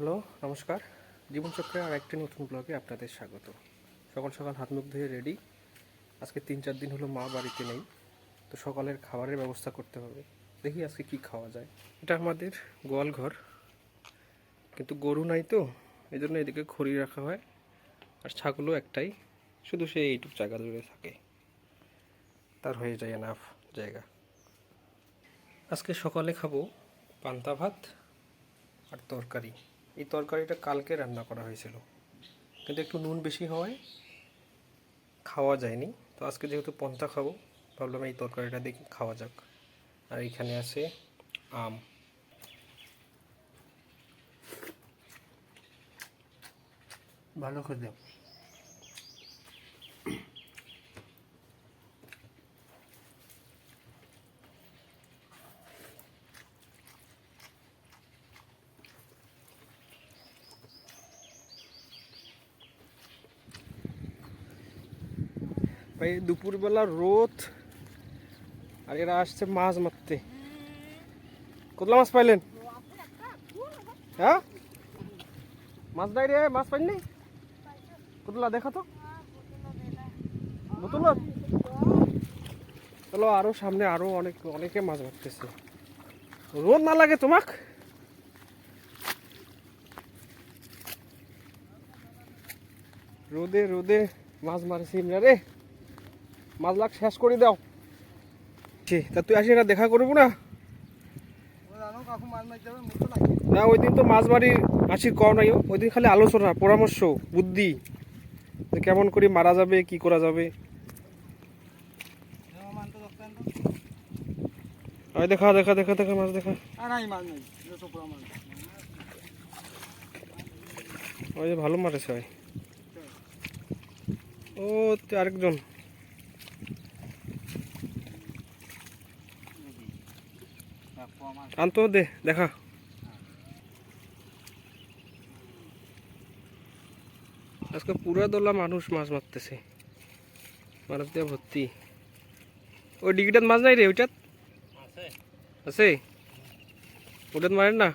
Hello, নমস্কার। জীবনচক্রের আর একটি নতুন ব্লগে আপনাদের স্বাগত। সকাল সকাল হাত মুখ ধুয়ে রেডি আজকে তিন চার দিন হলো মা বাড়িতে নেই, তো সকালের খাবারের ব্যবস্থা করতে হবে। দেখি আজকে কি খাওয়া যায়। এটা আমাদের গোয়াল ঘর, কিন্তু গরু নাই তো এই জন্য এদিকে খড়ি রাখা হয়, আর ছাগলও একটাই, শুধু সে এইটুক জায়গা জুড়ে থাকে। তার হয়ে যায় এনাফ জায়গা। আজকে সকালে খাব পান্তা ভাত আর তরকারি। এই তরকারিটা কালকে রান্না করা হয়েছিল। কিন্তু একটু নুন বেশি হওয়ায় খাওয়া যায়নি। তো আজকে যেহেতু পন্থা খাব, ভাবলাম এই তরকারিটা দেখি খাওয়া যাক। আর এখানে আছে আম। ভালো করে ভাই দুপুরবেলা রোদ আর এরা আসছে মাছ মারতে। কতলা মাছ পাইলেন? হ্যাঁ? মাছ রে, মাছ পাইনি? কতলা, দেখা তো। বোতল চলো, আরও সামনে আরও অনেক, অনেকে মাছ মারতেছে। রোদ না লাগে তোমাক? রোদে রোদে মাছ মারছি রে। মাছ লাখ শেষ করে দাও। তা তুই আসি না দেখা করব না? না ওই দিন তো মাছ বাড়ির মাসির কম নাই ওই দিন খালি আলোচনা পরামর্শ বুদ্ধি। যে কেমন করে মারা যাবে কি করা যাবে। ওই দেখা দেখা দেখা দেখা মাছ দেখা। ওই যে ভালো মারেছে ভাই ও তে আরেকজন। আনতো দে দেখা। আজকে পুরো দোলা মানুষ মাছ মারতেছে। মানুষ দিয়ে ভর্তি। ওই ডিগিটাত মাছ নাই রে ওইটাত? আছে। ওটাত মারেন না?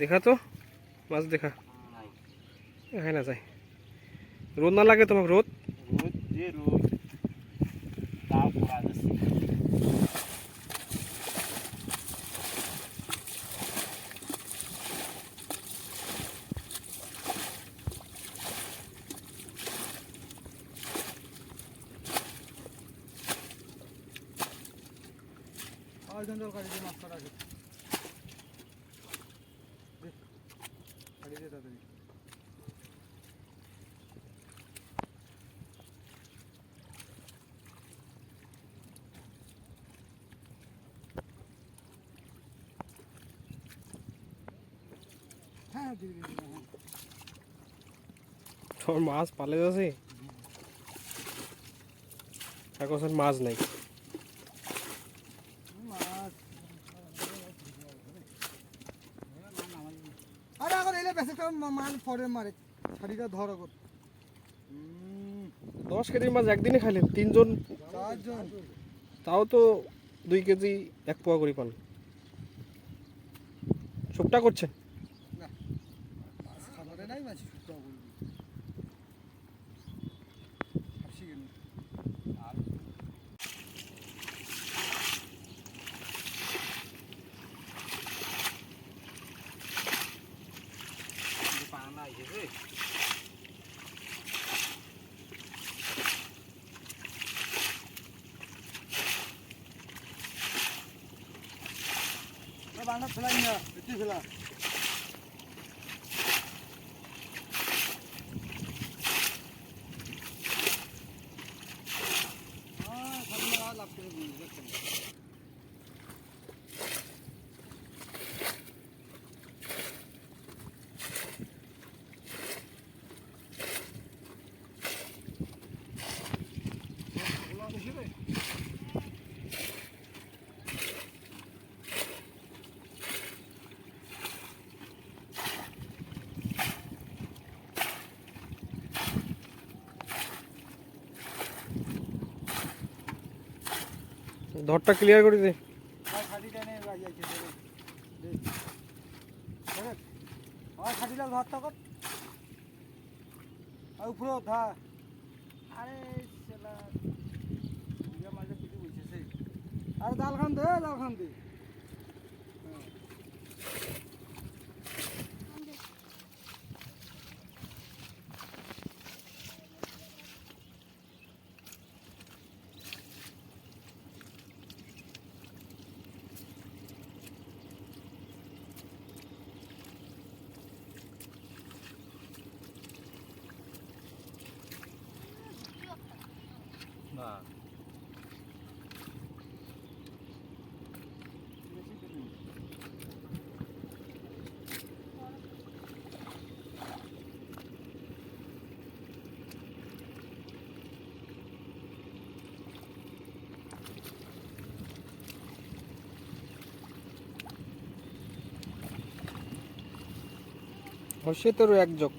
দেখা তো? মাছ দেখা। হয় না যায়। রোদ না লাগে তোমাকে রোদ? রোদ যে রোদ তাও পড়া যাচ্ছে তোমার মাছ পালে যাচ্ছে? এখন মাছ নাই। আরে এখন এলে বেশি তো মাল পরে মারে। শাড়িটা ধর আগত দশ কেজির মাছ একদিনে খাইলেন তিনজন চারজন। তাও তো দুই কেজি এক পোয়া করে পান। সবটা করছেন মাছ খাবারে নাই মাছ শুকনো বলবি হাসি কেন পানা এসেছে বাংলা ফেলাই না ধরটা ক্লিয়ার করে দে। উপরে ধা। আরে আরে দাল খান দে দাল খান দে। হসে তোর এক যোগ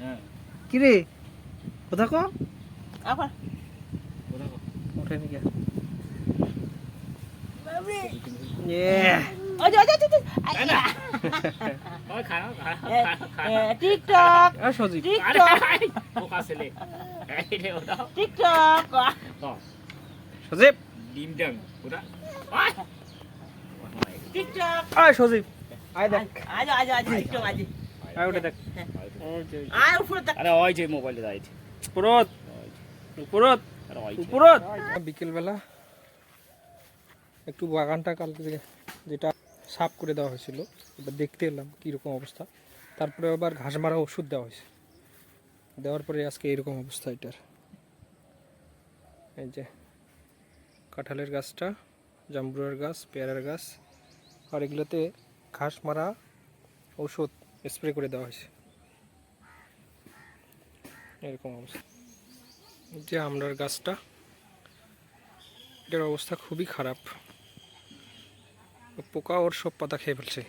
হ্যাঁ কিরে? কোথা কো। আবার। ওঠে নি কে? টিকটক। সজীব। টিকটক। সজীব। আয় দেখ। আজ আজ আজ টিকটক আজ আয় উঠে দেখ। আয় উপরে তাক আরে ওই যে মোবাইলে যাইছে উপরত উপরত আরে বিকেলবেলা একটু বাগানটা কালকে যেটা সাফ করে দেওয়া হয়েছিল এবার দেখতে এলাম কীরকম অবস্থা। তারপরে আবার ঘাস মারা ওষুধ দেওয়া হয়েছে। দেওয়ার পরে আজকে এরকম অবস্থা এটার। এই যে কাঁঠালের গাছটা জাম্বুরার গাছ পেয়ারার গাছ আর এগুলোতে ঘাস মারা ওষুধ স্প্রে করে দেওয়া হয়েছে। এরকম অবস্থা। যে আমরার গাছটা, এটার অবস্থা খুবই খারাপ। পোকা ওর সব পাতা খেয়ে ফেলছে।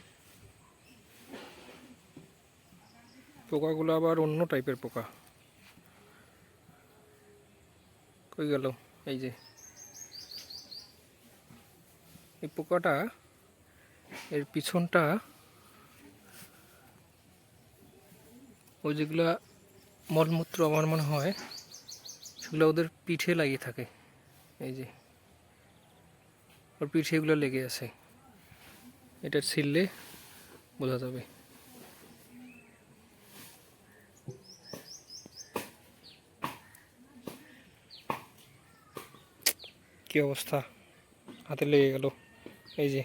পোকাগুলো আবার অন্য টাইপের পোকা। কই গেল? এই যে। এই পোকাটা, এর পিছনটা ওই যেগুলা মলমূত্র আমার মনে হয়, সেগুলো ওদের পিঠে লাগিয়ে থাকে। এই যে, ওর পিঠে এগুলো লেগে আছে। এটা ছিললে বোঝা যাবে। কি অবস্থা? হাতে লেগে গেল। এই যে,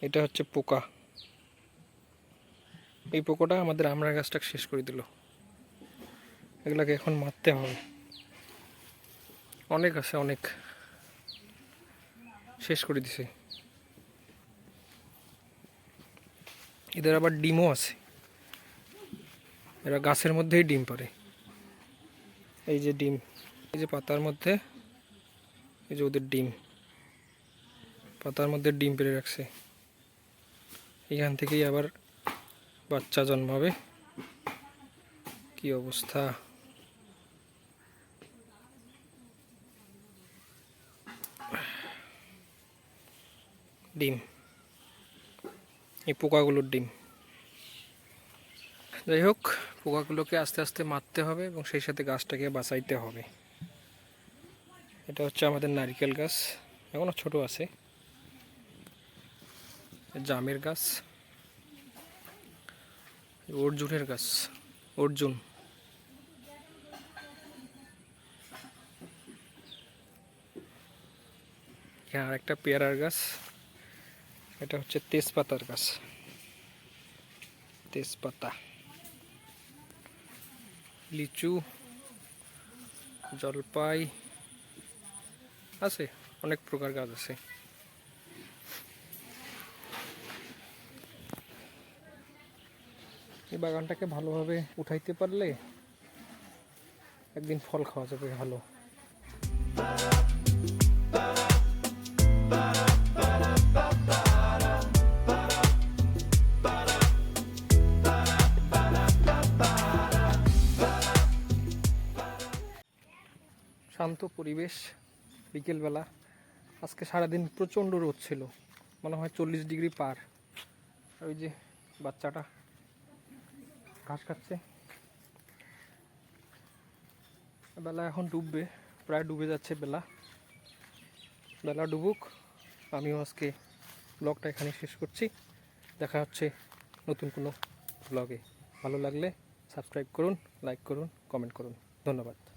এটা হচ্ছে পোকা। এই পোকাটা আমাদের আমরা গাছটা শেষ করে দিল। এগুলাকে এখন মারতে হবে। অনেক আছে, অনেক। শেষ করে দিছে। এদের আবার ডিমও আছে। এরা গাছের মধ্যেই ডিম পারে এই যে ডিম, এই যে পাতার মধ্যে, এই যে ওদের ডিম। পাতার মধ্যে ডিম পেড়ে রাখছে। এখান থেকেই আবার বাচ্চা জন্মাবে। কি অবস্থা? ডিম। এই পোকাগুলোর ডিম। যাই হোক, পোকাগুলোকে আস্তে আস্তে মারতে হবে এবং সেই সাথে গাছটাকে বাঁচাইতে হবে। এটা হচ্ছে আমাদের নারকেল গাছ। এখনও ছোট আছে। জামের গাছ। অর্জুনের গাছ। অর্জুন। এখানে আরেকটা পেয়ারার গাছ। এটা হচ্ছে তেজপাতার গাছ। তেজপাতা। লিচু, জলপাই, আছে, অনেক প্রকার গাছ আছে। এই বাগানটাকে ভালোভাবে উঠাইতে পারলে একদিন ফল খাওয়া যাবে ভালো। শান্ত পরিবেশ, বিকেলবেলা। আজকে সারাদিন প্রচণ্ড রোদ ছিল। মনে হয় চল্লিশ ডিগ্রি পার। ওই যে বাচ্চাটা ঘাস খাচ্ছে। বেলা এখন ডুববে, প্রায় ডুবে যাচ্ছে বেলা। বেলা ডুবুক, আমিও আজকে ব্লগটা এখানে শেষ করছি। দেখা হচ্ছে নতুন কোনো ব্লগে। ভালো লাগলে সাবস্ক্রাইব করুন, লাইক করুন, কমেন্ট করুন। ধন্যবাদ।